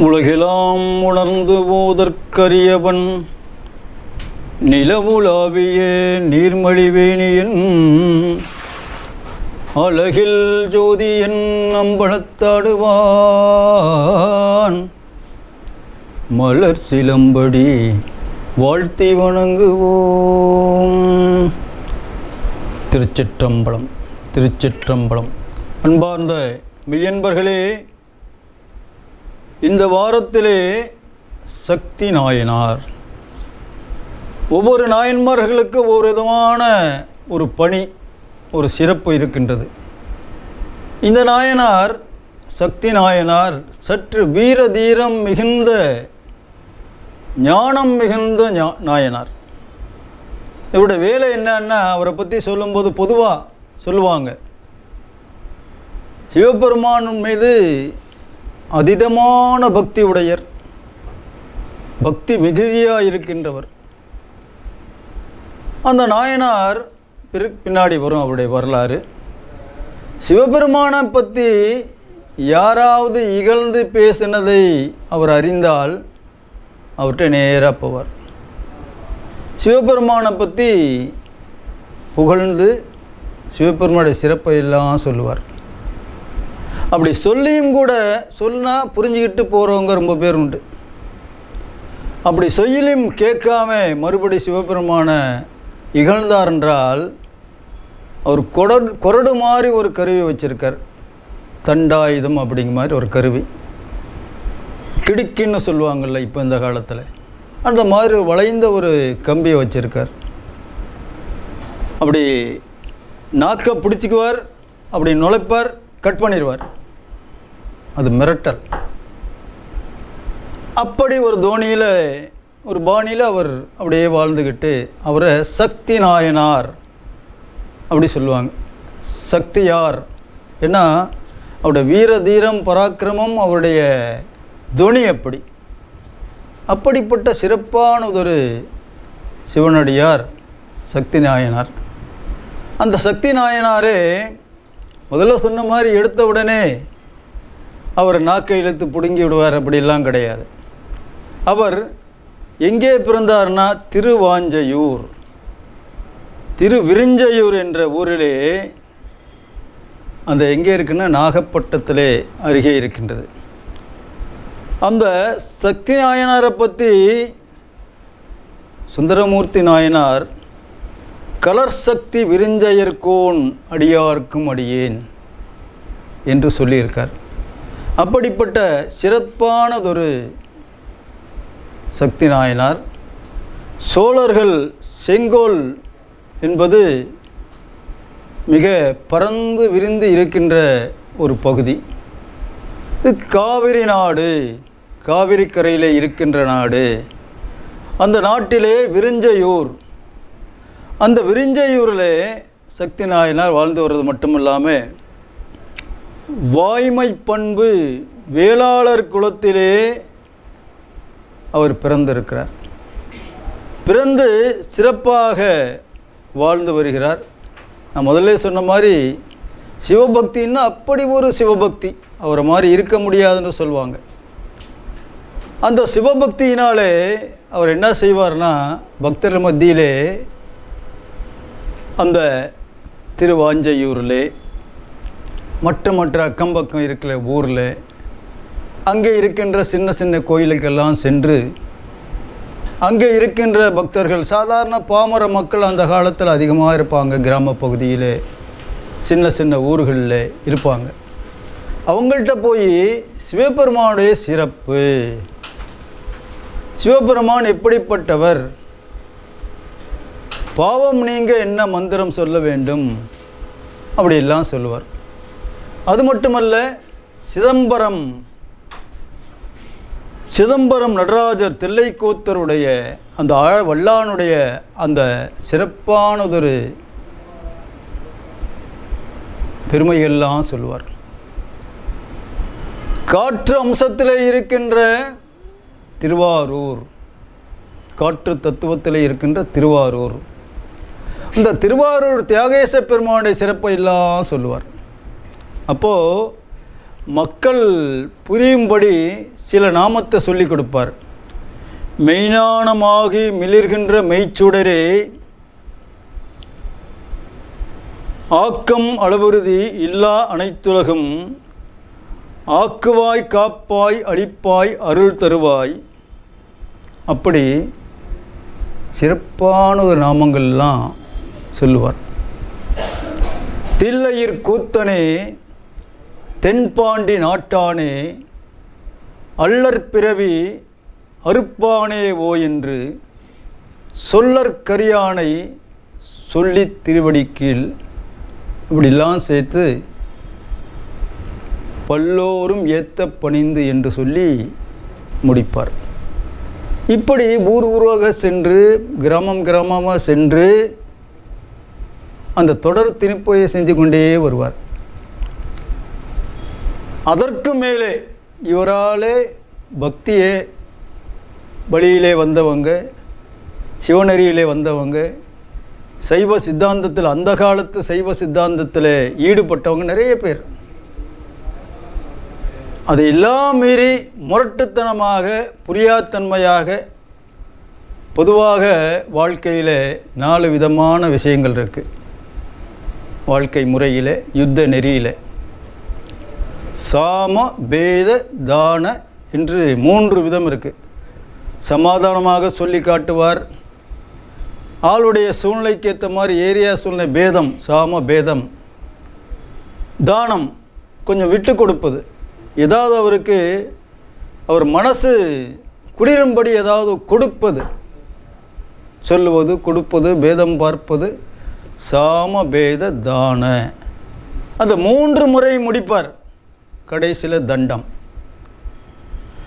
உலகெலாம் உணர்ந்து போதற்கரியவன். நிலவுலாவிய நீர்மழிவேணியன் அழகில் ஜோதியன் அம்பலத்தாடுவான். மலர் சிலம்படி வாழ்த்தி வணங்குவோம். திருச்சிற்றம்பலம் திருச்சிற்றம்பலம். அன்பார்ந்த மெய்யன்பர்களே இந்த வாரத்திலே சக்தி நாயனார். ஒவ்வொரு நாயன்மார்களுக்கு ஒவ்வொரு விதமான ஒரு பணி ஒரு சிறப்பு இருக்கின்றது. இந்த நாயனார் சக்தி நாயனார் சற்று வீர தீரம் மிகுந்த ஞானம் மிகுந்த ஞா- நாயனார். இவருடைய வேலை என்னன்னா அவரை பற்றி சொல்லும்போது பொதுவாக சொல்லுவாங்க. சிவபெருமான் மீது அதீதமான பக்தி உடையர் பக்தி மிகுதியாக இருக்கின்றவர். அந்த நாயனார் பிற பின்னாடி வரும் அவருடைய வரலாறு. சிவபெருமானை பற்றி யாராவது இகழ்ந்து பேசினதை அவர் அறிந்தால் அவர்கிட்ட நேராக போவார். சிவபெருமானை பற்றி புகழ்ந்து சிவபெருமானுடைய சிறப்பை எல்லாம் சொல்லுவார். அப்படி சொல்லியும் கூட சொன்னால் புரிஞ்சுக்கிட்டு போகிறவங்க ரொம்ப பேர் உண்டு. அப்படி சொல்லியும் கேட்காம மறுபடி சிவபெருமான இகழ்ந்தார் என்றால் அவர் கொடர் கொரடு மாதிரி ஒரு கருவி வச்சிருக்கார். தண்டாயுதம் அப்படிங்கிற மாதிரி ஒரு கருவி. கிடுக்கின்னு சொல்லுவாங்கள்ல இப்போ இந்த காலத்தில். அந்த மாதிரி வளைந்த ஒரு கம்பியை வச்சிருக்கார். அப்படி நாக்கை பிடிச்சிக்குவார் அப்படி நுழைப்பார் கட் பண்ணிடுவார் அது மிரட்டல். அப்படி ஒரு தோனியில் ஒரு பாணியில் அவர் அப்படியே வாழ்ந்துக்கிட்டு அவரை சக்தி நாயனார் அப்படி சொல்லுவாங்க. சக்தியார் ஏன்னா அவருடைய வீர தீரம் பராக்கிரமம் அவருடைய துணி அப்படி அப்படிப்பட்ட சிறப்பானதொரு சிவனடியார் சக்தி நாயனார். அந்த சக்தி நாயனாரே முதல்ல சொன்ன மாதிரி எடுத்த உடனே அவர் நாக்கை இழுத்து பிடுங்கி விடுவார் அப்படிலாம் கிடையாது. அவர் எங்கே பிறந்தார்னா திருவாஞ்சையூர். திருவிருஞ்சையூர் என்ற ஊரிலே அந்த எங்கே இருக்குன்னா நாகப்பட்டினத்திலே அருகே இருக்கின்றது. அந்த சக்தி நாயனாரை பற்றி சுந்தரமூர்த்தி நாயனார் கலர் சக்தி விருஞ்சையர்கோன் அடியார்க்கும் அடியேன் என்று சொல்லியிருக்கார். அப்படிப்பட்ட சிறப்பானதொரு சக்தி நாயனார் சோழர்கள் செங்கோல் என்பது மிக பறந்து விரிந்து இருக்கின்ற ஒரு பகுதி. இது காவிரி நாடு காவிரி கரையில் இருக்கின்ற நாடு. அந்த நாட்டிலே விரிஞ்சையூர். அந்த விரிஞ்சையூரில் சக்தி நாயனார் வாழ்ந்து வர்றது மட்டும் இல்லாமல் வாய்மை பண்பு வேளாளர் குலத்திலே அவர் பிறந்திருக்கிறார். பிறந்து சிறப்பாக வாழ்ந்து வருகிறார். நான் முதல்ல சொன்ன மாதிரி சிவபக்தின்னா அப்படி ஒரு சிவபக்தி. அவரை மாதிரி இருக்க முடியாதுன்னு சொல்லுவாங்க. அந்த சிவபக்தியினாலே அவர் என்ன செய்வார்னா பக்தர்கள் மத்தியிலே அந்த திருவாஞ்சையூரில் மற்ற மற்ற அக்கம் பக்கம் இருக்கிற ஊரில் அங்கே இருக்கின்ற சின்ன சின்ன கோயிலுக்கெல்லாம் சென்று அங்கே இருக்கின்ற பக்தர்கள் சாதாரண பாமர மக்கள் அந்த காலத்தில் அதிகமாக இருப்பாங்க. கிராம பகுதியில் சின்ன சின்ன ஊர்களில் இருப்பாங்க. அவங்கள்ட்ட போய் சிவபெருமானுடைய சிறப்பு. சிவபெருமான் எப்படிப்பட்டவர்? பாவம் நீங்க என்ன மந்திரம் சொல்ல வேண்டும்? அப்படியெல்லாம் சொல்லுவார். அது மட்டுமல்ல சிதம்பரம் சிதம்பரம் நடராஜர் தில்லைக்கூத்தருடைய அந்த ஆழ வல்லானுடைய அந்த சிறப்பானதொரு பெருமையெல்லாம் சொல்லுவார் காற்று அம்சத்தில் இருக்கின்ற திருவாரூர் காற்று தத்துவத்தில் இருக்கின்ற திருவாரூர். இந்த திருவாரூர் தியாகேச பெருமானுடைய சிறப்பை எல்லாம் சொல்லுவார். அப்போது மக்கள் புரியும்படி சில நாமத்தை சொல்லிக் கொடுப்பார். மெய்ஞானமாகி மிளிர்கின்ற மெய்ச்சுடரே ஆக்கம் அளவுறுதி இல்லா அனைத்துலகும் ஆக்குவாய் காப்பாய் அழிப்பாய் அருள் தருவாய். அப்படி சிறப்பான ஒரு நாமங்கள்லாம் சொல்லுவார். தில்லையிற் கூத்தனே தென்பாண்டி நாட்டானே அல்லற்பிறவி அறுப்பானே ஓ என்று சொல்லற்கரியானை சொல்லித் திருவடிக்கீழ் இப்படிலாம் சேர்த்து பல்லோரும் ஏத்த பணிந்து என்று சொல்லி முடிப்பார். இப்படி ஊர் ஊராக சென்று கிராமம் கிராமமாக சென்று அந்த தொடர் திருப்பொழியை செஞ்சு கொண்டே வருவார். அதற்கு மேலே இவராலே பக்தியே வழியிலே வந்தவங்க சிவநெறியிலே வந்தவங்க சைவ சித்தாந்தத்தில் அந்த காலத்து சைவ சித்தாந்தத்தில் ஈடுபட்டவங்க நிறைய பேர். அது எல்லாம் மீறி முரட்டுத்தனமாக புரியாத்தன்மையாக பொதுவாக வாழ்க்கையில் நாலு விதமான விஷயங்கள் இருக்குது வாழ்க்கை முறையில் யுத்த நெறியில். சாம பேத தான என்று மூன்று விதம் இருக்குது சமாதானமாக சொல்லி காட்டுவார். ஆளுடைய சூழ்நிலைக்கு ஏற்ற மாதிரி ஏரியா சூழ்நிலை பேதம் சாம பேதம். தானம் கொஞ்சம் விட்டு கொடுப்பது. ஏதாவது அவருக்கு அவர் மனசு குளிரும்படி ஏதாவது கொடுப்பது. சொல்லுவது கொடுப்பது பேதம் பார்ப்பது சாம பேத தான. அந்த மூன்று முறை முடிப்பார். கடைசியில் தண்டம்.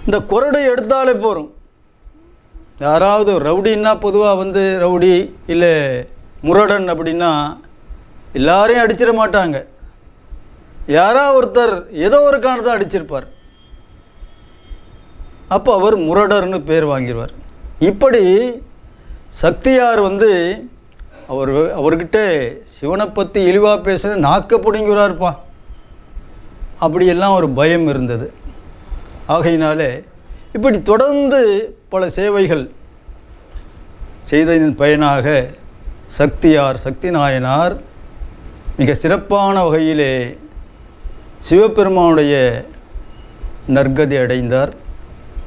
இந்த குரடு எடுத்தாலே போகிறோம் யாராவது ரவுடின்னா பொதுவாக வந்து ரவுடி இல்லை முரடன் அப்படின்னா எல்லாரையும் அடிச்சிட மாட்டாங்க. யாரா ஒருத்தர் ஏதோ ஒரு காரணத்தை அடிச்சிருப்பார். அப்போ அவர் முரடர்னு பேர் வாங்கிடுவார் இப்படி சக்தியார் வந்து அவர் அவர்கிட்ட சிவனை பற்றி இழிவாக பேசுகிற நாக்க பிடிங்கிறார்ப்பா அப்படியெல்லாம் ஒரு பயம் இருந்தது. ஆகையினாலே இப்படி தொடர்ந்து பல சேவைகள் செய்ததின் பயனாக சக்தியார் சக்தி நாயனார் மிக சிறப்பான வகையிலே சிவபெருமானுடைய நற்கதி அடைந்தார்.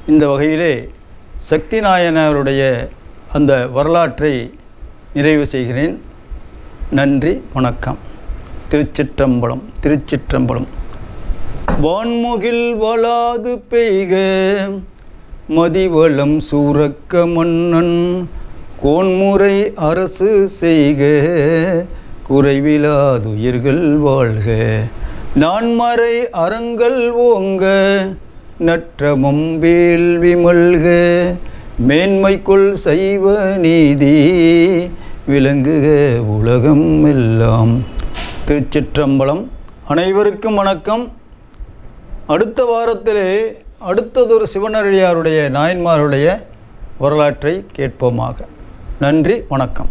இந்த வகையிலே சக்தி நாயனாருடைய அந்த வரலாற்றை நிறைவு செய்கிறேன். நன்றி வணக்கம். திருச்சிற்றம்பலம் திருச்சிற்றம்பலம். வான்முகில் வளாது பெய்க. மதிவளம் சூரக்க மன்னன் கோன்முறை அரசு செய்க. குறைவிலாதுயிர்கள் வாழ்க. நான்மறை அறங்கள் ஓங்க நற்றமும் வேள்வி மல்க மேன்மைக்குள் சைவ நீதி விளங்குக உலகம் எல்லாம். திருச்சிற்றம்பலம். அனைவருக்கும் வணக்கம். அடுத்த வாரத்திலே அடுத்ததொரு சிவனடியாருடைய நாயன்மாருடைய வரலாற்றை கேட்போமாக. நன்றி வணக்கம்.